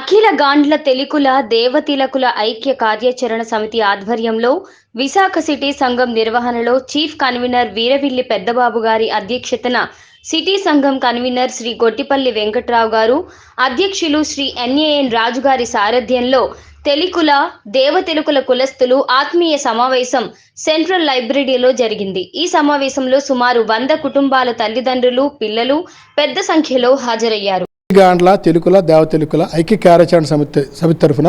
అఖిల గాండ్ల తెలుకుల దేవతిలకుల ఐక్య కార్యాచరణ సమితి ఆధ్వర్యంలో విశాఖ సిటీ సంఘం నిర్వహణలో చీఫ్ కన్వీనర్ వీరవిల్లి పెద్దబాబు గారి అధ్యక్షతన సిటీ సంఘం కన్వీనర్ శ్రీ గొట్టిపల్లి వెంకట్రావు గారు అధ్యక్షులు శ్రీ ఎన్ఏఎన్ రాజు గారి సారథ్యంలో తెలికుల దేవతెలుకుల కులస్తులు ఆత్మీయ సమావేశం సెంట్రల్ లైబ్రరీలో జరిగింది. ఈ సమావేశంలో సుమారు వంద కుటుంబాల తల్లిదండ్రులు పిల్లలు పెద్ద సంఖ్యలో హాజరయ్యారు. గాండ్ల తెలుకుల దేవతెలుకుల ఐక్య కార్యాచరణ సమితి సమితి తరఫున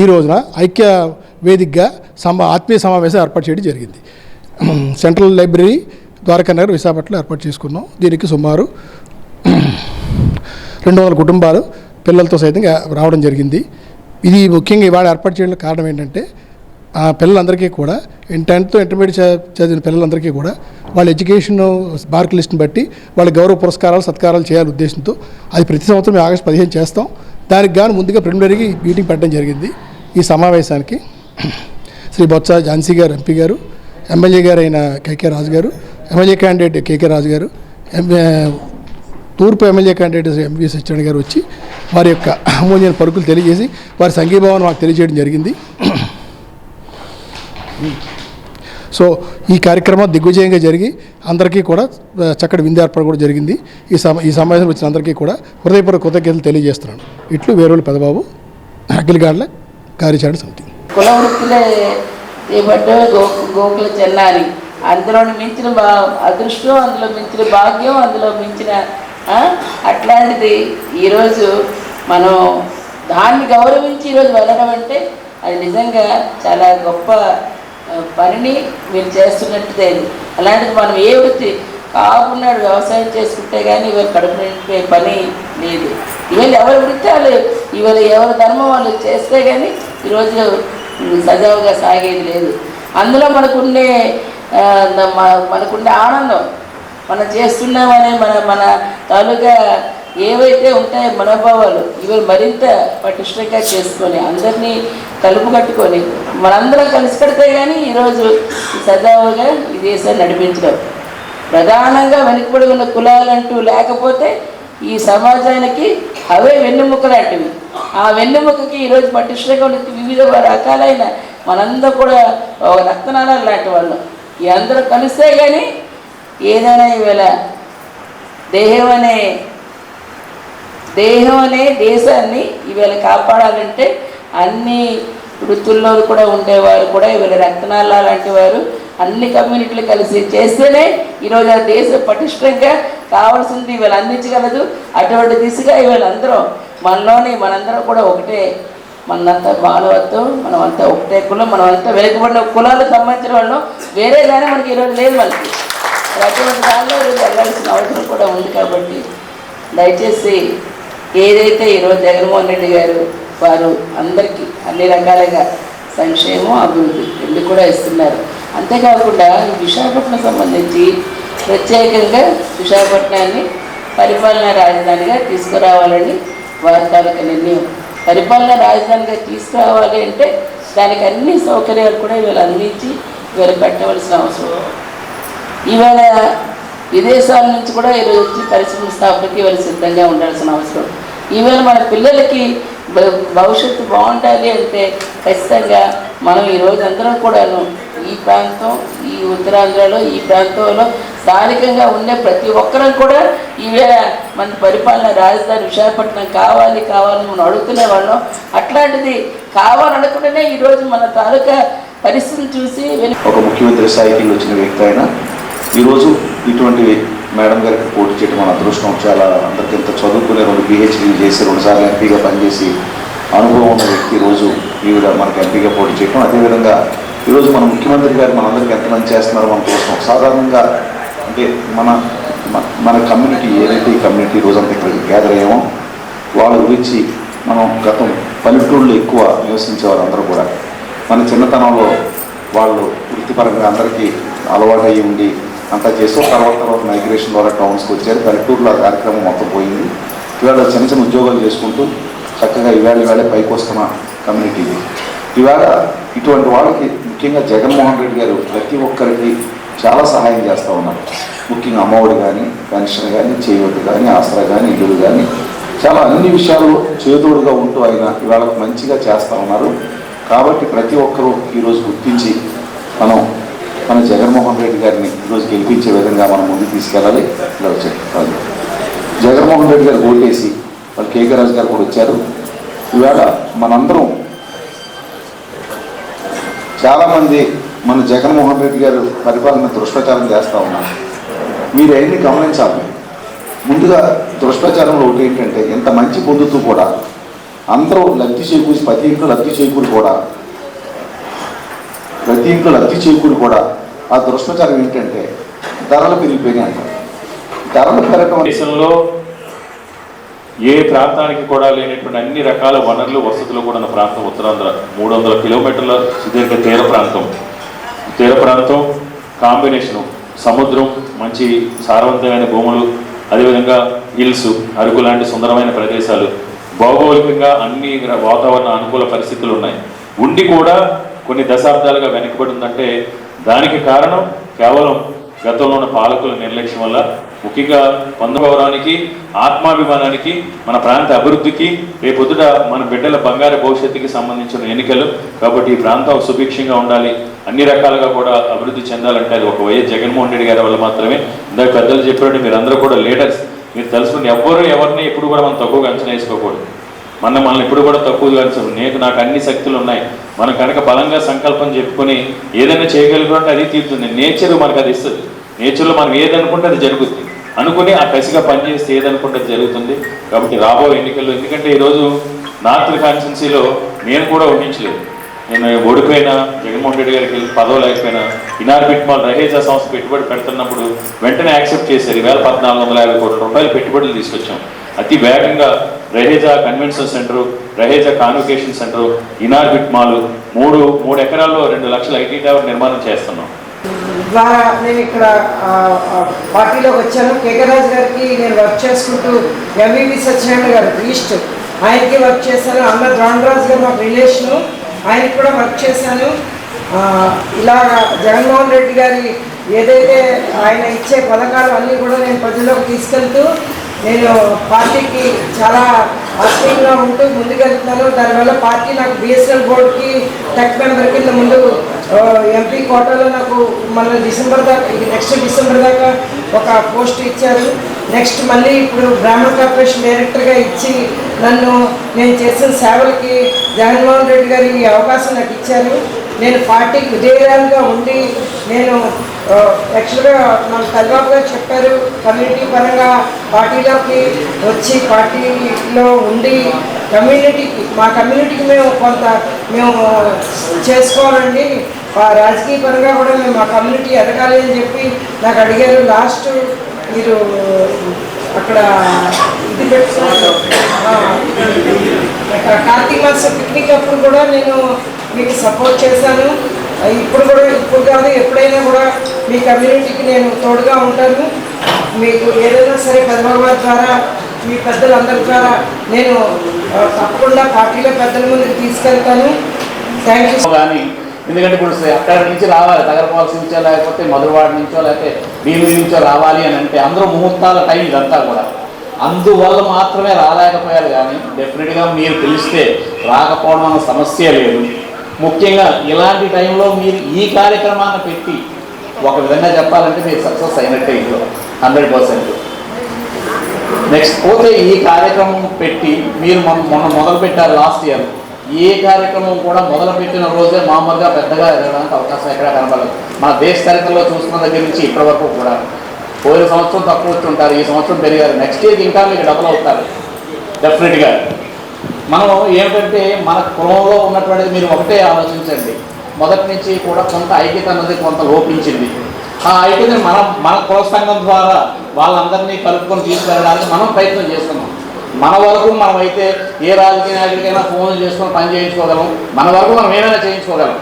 ఈ రోజున ఐక్య వేదికగా సమ ఆత్మీయ సమావేశం ఏర్పాటు చేయడం జరిగింది. సెంట్రల్ లైబ్రరీ ద్వారకా నగర్ విశాఖపట్నంలో ఏర్పాటు చేసుకున్నాం. దీనికి సుమారు రెండు వందల కుటుంబాలు పిల్లలతో సైతంగా రావడం జరిగింది. ఇది ముఖ్యంగా ఇవాళ ఏర్పాటు చేయడానికి కారణం ఏంటంటే ఆ పిల్లలందరికీ కూడా టెన్త్ ఇంటర్మీడియట్ చదివిన పిల్లలందరికీ కూడా వాళ్ళ ఎడ్యుకేషన్ మార్క్ లిస్ట్ని బట్టి వాళ్ళ గౌరవ పురస్కారాలు సత్కారాలు చేయాలి ఉద్దేశంతో అది ప్రతి సంవత్సరం మేము ఆగస్టు పదిహేను చేస్తాం. దానికి గాను ముందుగా ప్రిలిమినరీకి మీటింగ్ పెట్టడం జరిగింది ఈ సమావేశానికి. శ్రీ బొత్స ఝాన్సీ గారు ఎంపీ గారు ఎమ్మెల్యే గారు అయిన కేకే రాజు గారు ఎమ్మెల్యే క్యాండిడేట్ కేకే రాజు గారు తూర్పు MLA candidate Shri M V Satyanarayana గారు వచ్చి వారి యొక్క అమూల్యమైన పరుకులు తెలియజేసి వారి సంఘీభావం మాకు తెలియజేయడం జరిగింది. సో ఈ కార్యక్రమం దిగ్విజయంగా జరిగి అందరికీ కూడా చక్కటి విందు కూడా జరిగింది. ఈ సమ ఈ సమావేశం వచ్చిన అందరికీ కూడా హృదయపూర్వక కృతజ్ఞతలు తెలియజేస్తున్నాను. ఇట్లు వేరుల పెదబాబు అఖిలగాడ్ల కార్యాచరణ సమితి. కుల వృత్తిలో గో గోకుల చెల్లాలి అందులోని మించిన బా అదృష్టం అందులో మించిన భాగ్యం అందులో మించిన అట్లాంటిది ఈరోజు మనం దాన్ని గౌరవించి ఈరోజు వెళ్ళడం అంటే అది నిజంగా చాలా గొప్ప పనిని మీరు చేస్తున్నట్టుదే. అలాంటిది మనం ఏ వృత్తి కాకున్నాడు వ్యవసాయం చేసుకుంటే కానీ ఇవాళ కడుపు పని లేదు. ఇవాళ ఎవరి వృత్తి వాళ్ళు ఇవాళ ఎవరి ధర్మం వాళ్ళు చేస్తే కానీ ఈరోజు సజావుగా సాగేది లేదు. అందులో మనకుండే మనకుండే ఆనందం. మనం చేస్తున్నామనే మన మన తాలూకా ఏవైతే ఉంటాయో మనోభావాలు ఇవి మరింత పటిష్టంగా చేసుకొని అందరినీ కలుపు కట్టుకొని మనందరం కలిసి కడితే కానీ ఈరోజు సజావుగా ఈ దేశాన్ని నడిపించడం. ప్రధానంగా వెనుకబడి ఉన్న కులాలంటూ లేకపోతే ఈ సమాజానికి అవే వెన్నెముక లాంటివి. ఆ వెన్నెముకకి ఈరోజు పటిష్టంగా ఉన్న వివిధ రకాలైన మనందరూ కూడా ఒక రక్తనాళాలు లాంటి వాళ్ళు. ఈ అందరూ కలిస్తే కానీ ఏదైనా ఈవేళ దేహం అనే దేహం అనే దేశాన్ని ఈవేళ కాపాడాలంటే అన్ని వృత్తుల్లో కూడా ఉండేవారు కూడా ఈవేళ రక్తనాళ లాంటి వారు అన్ని కమ్యూనిటీలు కలిసి చేస్తేనే ఈరోజు ఆ దేశం పటిష్టంగా కావాల్సింది ఇవాళ అందించగలదు. అటువంటి దిశగా ఈవేళ అందరం మనలోని మనందరం కూడా ఒకటే మనంతా మానవత్వం మనమంతా ఒకటే కులం మనమంతా వెనుకబడిన కులాలకు సంబంధించిన వాళ్ళు. వేరే కానీ మనకి ఈరోజు లేదు మనకి. అటువంటి దానిలో వెళ్ళాల్సిన అవసరం కూడా ఉంది కాబట్టి దయచేసి ఏదైతే ఈరోజు జగన్మోహన్ రెడ్డి గారు వారు అందరికీ అన్ని రకాలుగా సంక్షేమం అభివృద్ధి రెండు కూడా ఇస్తున్నారు. అంతేకాకుండా విశాఖపట్నం సంబంధించి ప్రత్యేకంగా విశాఖపట్నాన్ని పరిపాలనా రాజధానిగా తీసుకురావాలని వారి తాలూకా నిర్ణయం. పరిపాలనా రాజధానిగా తీసుకురావాలి అంటే దానికి అన్ని సౌకర్యాలు కూడా వీళ్ళు అందించి వీళ్ళు పెట్టవలసిన అవసరం. ఇవాళ విదేశాల నుంచి కూడా ఈరోజు వచ్చి పరిశ్రమ స్థాపనకి వాళ్ళు సిద్ధంగా ఉండాల్సిన అవసరం. ఈవేళ మన పిల్లలకి భవిష్యత్తు బాగుండాలి అంటే ఖచ్చితంగా మనం ఈ రోజు అందరం కూడాను ఈ ప్రాంతం ఈ ఉత్తరాంధ్రలో ఈ ప్రాంతంలో స్థానికంగా ఉండే ప్రతి ఒక్కరం కూడా ఈవేళ మన పరిపాలన రాజధాని విశాఖపట్నం కావాలి కావాలని మనం అడుగుతున్న వాళ్ళం. అట్లాంటిది కావాలనుకుంటేనే ఈరోజు మన తాలూకా పరిస్థితిని చూసి ఒక ముఖ్యమంత్రి స్థాయికి వచ్చిన వ్యక్తి అయినా ఈరోజు ఇటువంటి మేడం గారికి పోటీ చేయడం మన అదృష్టం. చాలా అందరికీ ఎంత చదువుకునే రెండు పిహెచ్డీలు చేసి రెండుసార్లు ఎంపీగా పనిచేసి అనుభవం ఉన్న వ్యక్తి ఈరోజు ఈవిడ మనకి ఎంపీగా పోటీ చేయడం అదేవిధంగా ఈరోజు మన ముఖ్యమంత్రి గారు మనందరికీ ఎంతమంది చేస్తున్నారో మనం చూస్తాం సాధారణంగా అంటే మన మన- కమ్యూనిటీ ఏదైతే ఈ కమ్యూనిటీ రోజంతా ఇక్కడ గ్యాదర్ అయ్యామో వాళ్ళ గురించి మనం గతం పల్లెటూళ్ళు ఎక్కువ నివసించేవారు అందరూ కూడా మన చిన్నతనంలో వాళ్ళు వృత్తిపరంగా అందరికీ అలవాటు అయ్యి ఉండి అంతా చేస్తూ తర్వాత తర్వాత మైగ్రేషన్ ద్వారా టౌన్స్కి వచ్చారు. పల్లెటూరులో ఆ కార్యక్రమం మొత్తం పోయింది. ఇవాళ చిన్న చిన్న ఉద్యోగాలు చేసుకుంటూ చక్కగా ఇవాళ ఇవాళ పైకి వస్తున్న కమ్యూనిటీ ఇవాళ ఇటువంటి వాళ్ళకి ముఖ్యంగా జగన్మోహన్ రెడ్డి గారు ప్రతి ఒక్కరికి చాలా సహాయం చేస్తూ ఉన్నారు. ముఖ్యంగా అమ్మఒడి కానీ పెన్షన్ కానీ చేయవద్దు కానీ ఆసరా కానీ ఇల్లు కానీ చాలా అన్ని విషయాల్లో చేదోడుగా ఉంటూ ఆయన ఇవాళ మంచిగా చేస్తూ ఉన్నారు. కాబట్టి ప్రతి ఒక్కరూ ఈరోజు గుర్తించి మనం మన జగన్మోహన్ రెడ్డి గారిని ఈరోజు గెలిపించే విధంగా మనం ముందుకు తీసుకెళ్ళాలి. ఇలా వచ్చారు. వాళ్ళు. జగన్మోహన్ రెడ్డి గారు ఓటేసి వాళ్ళు కేకే రాజు గారు కూడా వచ్చారు. ఇవాళ మనందరం చాలామంది మన జగన్మోహన్ రెడ్డి గారు పరిపాలన దుష్ప్రచారం చేస్తూ ఉన్నారు. మీరు అవన్నీ గమనించాలి? ముందుగా దుష్ప్రచారంలో ఒకటి ఏంటంటే ఇంత మంచి పొందుతూ కూడా అందరూ లబ్ధి చేకూరి ప్రతి ఇంట్లో లబ్ధి చేకూరి కూడా ప్రతి ఇంట్లో లబ్ధి చేకూరి కూడా ఆ దురష్టచారం ఏంటంటే ధరలు పెరిగిపోయినాయి అంటారు ధరలు పెరగడం దేశంలో ఏ ప్రాంతానికి కూడా లేనటువంటి అన్ని రకాల వనరులు వసతులు కూడా ఉన్న ప్రాంతం ఉత్తరాంధ్ర మూడు వందల కిలోమీటర్ల సుదీర్ఘ తీర ప్రాంతం. తీర ప్రాంతం కాంబినేషను. సముద్రం మంచి సారవంతమైన భూములు అదేవిధంగా హిల్స్ అరకు లాంటి సుందరమైన ప్రదేశాలు. భౌగోళికంగా అన్ని వాతావరణ అనుకూల పరిస్థితులు ఉన్నాయి. ఉండి కూడా కొన్ని దశాబ్దాలుగా వెనకబడి ఉందంటే దానికి కారణం కేవలం గతంలో ఉన్న పాలకుల నిర్లక్ష్యం వల్ల. ముఖ్యంగా పొందగౌరవానికి ఆత్మాభిమానానికి మన ప్రాంత అభివృద్ధికి రేపొద్దుట మన బిడ్డల బంగారు భవిష్యత్తుకి సంబంధించిన ఎన్నికలు. కాబట్టి ఈ ప్రాంతం సుభిక్షంగా ఉండాలి. అన్ని రకాలుగా కూడా అభివృద్ధి చెందాలంటే అది ఒక వైఎస్ జగన్మోహన్ రెడ్డి గారి వల్ల మాత్రమే. ఇందాక పెద్దలు చెప్పినట్టు మీరందరూ కూడా లీడర్స్ మీరు తెలుసుకుని ఎవ్వరు ఎవరిని ఎప్పుడు కూడా మనం తక్కువగా అంచనా వేసుకోకూడదు. మన మనల్ని ఇప్పుడు కూడా తక్కువగా అంచనా నేను నాకు అన్ని శక్తులు ఉన్నాయి. మనం కనుక బలంగా సంకల్పం చెప్పుకొని ఏదైనా చేయగలిగినట్టు అది తీరుతుంది. నేచర్ మనకు అది ఇస్తుంది. నేచర్లో మనం ఏదనుకుంటే అది జరుగుతుంది. అనుకుని ఆ కసిగా పనిచేస్తే ఏదనుకుంటే అది జరుగుతుంది. కాబట్టి రాబో ఎన్నికల్లో ఎందుకంటే ఈరోజు నార్త్ కాన్స్టిట్యున్సీలో నేను కూడా ఊహించలేదు నేను ఓడిపోయినా జగన్మోహన్ రెడ్డి గారికి పదవి లేకపోయినా ఇనార్బిట్ మాల్ రహేజా సంస్థ పెట్టుబడి పెడుతున్నప్పుడు వెంటనే యాక్సెప్ట్ చేశారు. వేల పద్నాలుగు వందల యాభై కోట్ల రూపాయలు పెట్టుబడులు తీసుకొచ్చాం. అతి వేగంగా Raheja convention centre Raheja convocation centre Inorbit mall మూడు మూడు ఎకరాల్లో రెండు లక్షల ఐటీ టవర్ నిర్మాణం చేస్తున్నాం. ద్వారా నేను ఇక్కడ పార్టీలోకి వచ్చాను. కేకరాజ్ గారికి నేను వర్క్ చేసుకుంటూ ఎంవివి సత్యనారాయణ గారు ఈస్ట్ ఆయనకి వర్క్ చేశాను. అన్న రామరాజు గారు మాకు రిలేషను ఆయనకి కూడా వర్క్ చేశాను. ఇలా జగన్మోహన్ రెడ్డి గారి ఏదైతే ఆయన ఇచ్చే పథకాలు అన్నీ కూడా నేను ప్రజల్లోకి తీసుకెళ్తూ నేను పార్టీకి చాలా ఆత్మీయంగా ఉంటూ ముందుకెళ్తున్నాను. దానివల్ల పార్టీ నాకు బిఎస్ఎల్ బోర్డుకి టెక్ మెంబర్ కింద ముందు ఎంపీ కోటాలో నాకు మన డిసెంబర్ దాకా నెక్స్ట్ డిసెంబర్ దాకా ఒక పోస్ట్ ఇచ్చారు. నెక్స్ట్ మళ్ళీ ఇప్పుడు బ్రాహ్మణ కార్పొరేషన్ డైరెక్టర్గా ఇచ్చి నన్ను నేను చేసిన సేవలకి జగన్మోహన్ రెడ్డి గారు ఈ అవకాశం నాకు ఇచ్చారు. నేను పార్టీకి విజయరాలుగా ఉండి నేను యాక్చువల్గా మన తల్లిబాబు గారు చెప్పారు కమ్యూనిటీ పరంగా పార్టీలోకి వచ్చి పార్టీలో ఉండి కమ్యూనిటీకి మా కమ్యూనిటీకి మేము కొంత మేము చేసుకోవాలండి. ఆ రాజకీయ పరంగా కూడా మేము మా కమ్యూనిటీ ఎదగాలి అని చెప్పి నాకు అడిగారు. లాస్ట్ మీరు అక్కడ ఇది పెట్టుకున్నారు కార్తీక మాసం పిక్నిక్ అప్పుడు కూడా నేను మీకు సపోర్ట్ చేశాను. ఇప్పుడు కూడా ఇప్పుడు కాదు ఎప్పుడైనా కూడా మీ కమ్యూనిటీకి నేను తోడుగా ఉంటాను. మీకు ఏదైనా సరే పెద్దబాబు ద్వారా మీ పెద్దలందరి ద్వారా నేను తప్పకుండా పార్టీలో పెద్దల ముందుకు తీసుకెళ్తాను. థ్యాంక్ యూ కానీ ఎందుకంటే ఇప్పుడు అక్కడ నుంచి రావాలి తగరపాల్సి నుంచో లేకపోతే మధురవాడ నుంచో లేకపోతే నీళ్ళు నుంచో రావాలి అని అంటే అందరూ ముహూర్తాల టైం ఇదంతా కూడా. అందువల్ల మాత్రమే రాలేకపోయారు కానీ డెఫినెట్గా మీరు పిలిస్తే రాకపోవడం అన్న సమస్య లేదు. ముఖ్యంగా ఇలాంటి టైంలో మీరు ఈ కార్యక్రమాన్ని పెట్టి ఒక విధంగా చెప్పాలంటే మీరు సక్సెస్ అయినట్టే ఇందులో హండ్రెడ్ పర్సెంట్. నెక్స్ట్ పోతే ఈ కార్యక్రమం పెట్టి మీరు మొన్న మొన్న మొదలు పెట్టారు లాస్ట్ ఇయర్. ఏ కార్యక్రమం కూడా మొదలుపెట్టిన రోజే మామూలుగా పెద్దగా ఎదగడానికి అవకాశం ఎక్కడా కనపడదు మన దేశ చరిత్రలో చూసుకున్న దగ్గర నుంచి ఇప్పటి వరకు కూడా. పోయిన సంవత్సరం తక్కువ వచ్చి ఉంటారు ఈ సంవత్సరం పెరిగారు. నెక్స్ట్ ఇయర్ ఇంకా మీకు డబుల్ అవుతారు. డెఫినెట్గా మనం ఏమిటంటే మన కులంలో ఉన్నటువంటిది మీరు ఒకటే ఆలోచించండి. మొదటి నుంచి కూడా కొంత ఐక్యత అన్నది కొంత లోపించింది. ఆ ఐక్యతని మన మన కుల సంఘం ద్వారా వాళ్ళందరినీ కలుపుకొని తీసుకెళ్ళడానికి మనం ప్రయత్నం చేస్తున్నాం. మన వరకు మనమైతే ఏ రాజకీయ నాయకుడికైనా ఫోన్ చేసుకొని పని చేయించుకోగలం. మన వరకు మనం ఏమైనా చేయించుకోగలం.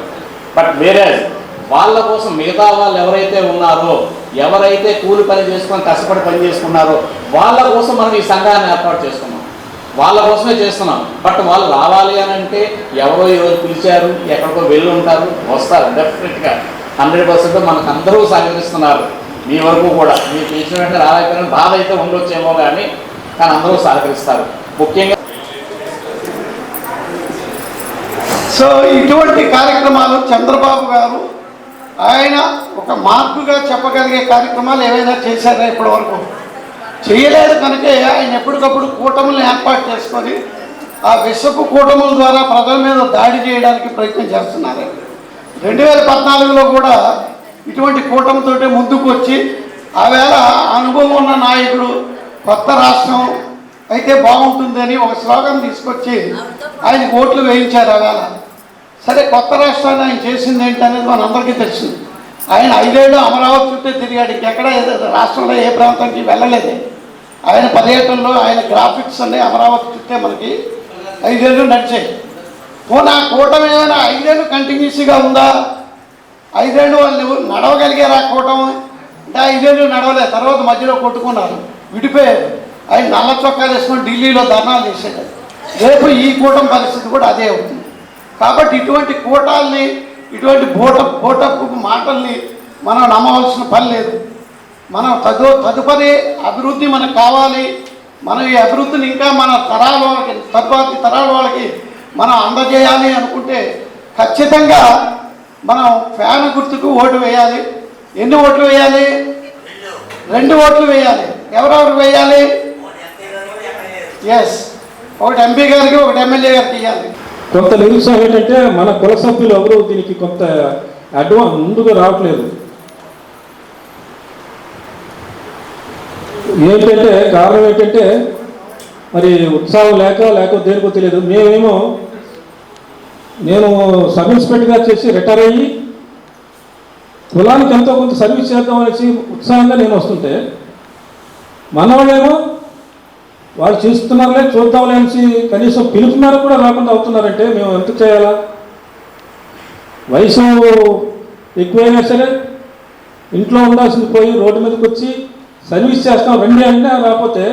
బట్ వేరే వాళ్ళ కోసం మిగతా వాళ్ళు ఎవరైతే ఉన్నారో ఎవరైతే కూలి పని చేసుకొని కష్టపడి పని చేసుకున్నారో వాళ్ళ కోసం మనం ఈ సంఘాన్ని ఏర్పాటు చేసుకున్నాం వాళ్ళ కోసమే చేస్తున్నాం. బట్ వాళ్ళు రావాలి అని అంటే ఎవరో ఎవరు పిలిచారు ఎక్కడికో వెళ్ళి ఉంటారు వస్తారు డెఫినెట్గా హండ్రెడ్ పర్సెంట్ మనకు అందరూ సహకరిస్తున్నారు. మీ వరకు కూడా. మీరు పిలిచిన వెంటనే రాలేకపోయినా బాధ అయితే ఉండొచ్చేమో కానీ కానీ అందరూ సహకరిస్తారు. ముఖ్యంగా సో ఇటువంటి కార్యక్రమాలు చంద్రబాబు గారు ఆయన ఒక మార్పుగా చెప్పగలిగే కార్యక్రమాలు ఏవైనా చేశారా ఇప్పటి వరకు చేయలేదు కనుకే ఆయన ఎప్పటికప్పుడు కూటములను ఏర్పాటు చేసుకొని ఆ విషపు కూటముల ద్వారా ప్రజల మీద దాడి చేయడానికి ప్రయత్నం చేస్తున్నారు. రెండు వేల పద్నాలుగులో కూడా ఇటువంటి కూటమితోటి ముందుకు వచ్చి ఆవేళ అనుభవం ఉన్న నాయకుడు కొత్త రాష్ట్రం అయితే బాగుంటుందని ఒక శ్లోకం తీసుకొచ్చి ఆయన ఓట్లు వేయించారు ఆవేళ సరే కొత్త రాష్ట్రాన్ని ఆయన చేసింది ఏంటనేది మనందరికీ తెలిసింది ఆయన ఐదేళ్ళు అమరావతి చుట్టూ తిరిగాడు. ఇంకెక్కడ రాష్ట్రంలో ఏ ప్రాంతానికి వెళ్ళలేదు. ఆయన పర్యటనలో ఆయన గ్రాఫిక్స్ అన్నీ అమరావతి చుట్టే మనకి ఐదేళ్ళు నడిచాయి. పోనీ ఆ కూటమి ఏమైనా ఐదేళ్ళు కంటిన్యూస్గా ఉందా? ఐదేళ్ళు వాళ్ళు నడవగలిగారు ఆ కూటమి? అంటే ఐదేళ్ళు నడవలేదు. తర్వాత మధ్యలో కొట్టుకున్నారు. విడిపోయారు. ఆయన నల్ల చొక్కాలు వేసుకొని ఢిల్లీలో ధర్నాలు చేశాడు రేపు ఈ కూటమి పరిస్థితి కూడా అదే అవుతుంది. కాబట్టి ఇటువంటి కూటాల్ని ఇటువంటి బోట బోటపు మాటల్ని మనం నమ్మవలసిన పని లేదు. మనం తదు తదుపరి అభివృద్ధి మనకు కావాలి. మనం ఈ అభివృద్ధిని ఇంకా మన తరాల వాళ్ళకి తదుపరి తరాల వాళ్ళకి మనం అందజేయాలి అనుకుంటే ఖచ్చితంగా మనం ఫ్యాన్ గుర్తుకు ఓటు వేయాలి. ఎన్ని ఓట్లు వేయాలి? రెండు ఓట్లు వేయాలి. ఎవరెవరు వేయాలి? ఎస్ ఒకటి ఎంపీ గారికి ఒకటి ఎమ్మెల్యే గారికి ఇవ్వాలి. కొంత నిరుత్సాహం ఏంటంటే మన కుల సభ్యులు ఎవరు దీనికి కొంత అడ్వాన్స్ ముందుగా రావట్లేదు. ఏంటంటే కారణం ఏంటంటే మరి ఉత్సాహం లేక లేక దేనికో తెలియదు. మేమేమో నేను సబ్ ఇన్స్పెక్టర్గా చేసి రిటైర్ అయ్యి కులానికి ఎంతో కొంత సర్వీస్ చేద్దాం అనేసి ఉత్సాహంగా నేను వస్తుంటే మనవాళ్ళేమో వాళ్ళు చూస్తున్నారులే చూద్దాంలే కనీసం కనీసం పిలుపున్నారు కూడా రాకుండా అవుతున్నారంటే మేము ఎంత చేయాలా? వయసు ఎక్కువైనా సరే ఇంట్లో ఉండాల్సింది పోయి రోడ్డు మీదకి వచ్చి సర్వీస్ చేస్తాం రండి అంటే రాకపోతే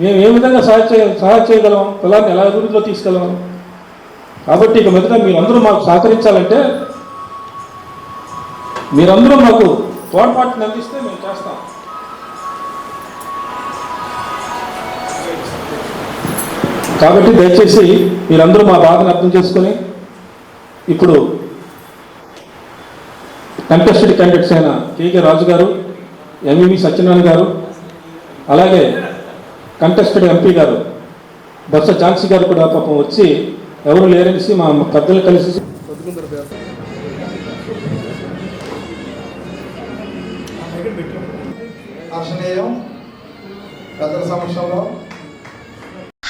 మేము ఏ విధంగా సహాయ చేయ సహాయం చేయగలం? పిల్లల్ని ఎలా అభివృద్ధిలో తీసుకెళ్ళగలం? కాబట్టి ఇక మీదట మీరందరూ మాకు సహకరించాలంటే మీరందరూ మాకు తోడ్పాటుని అందిస్తే మేము చేస్తాం. కాబట్టి దయచేసి మీరందరూ మా బాధను అర్థం చేసుకొని ఇప్పుడు కంటెస్టెడ్ క్యాండిడేట్స్ అయిన కేకే రాజు గారు ఎంవివి సత్యనారాయణ గారు అలాగే కంటెస్టెడ్ ఎంపీ గారు బొత్స ఝాన్సీ గారు కూడా పాపం వచ్చి ఎవరు లేరనేసి మా పెద్దలు కలిసి హర్షణీయం పెద్దల సమక్షంలో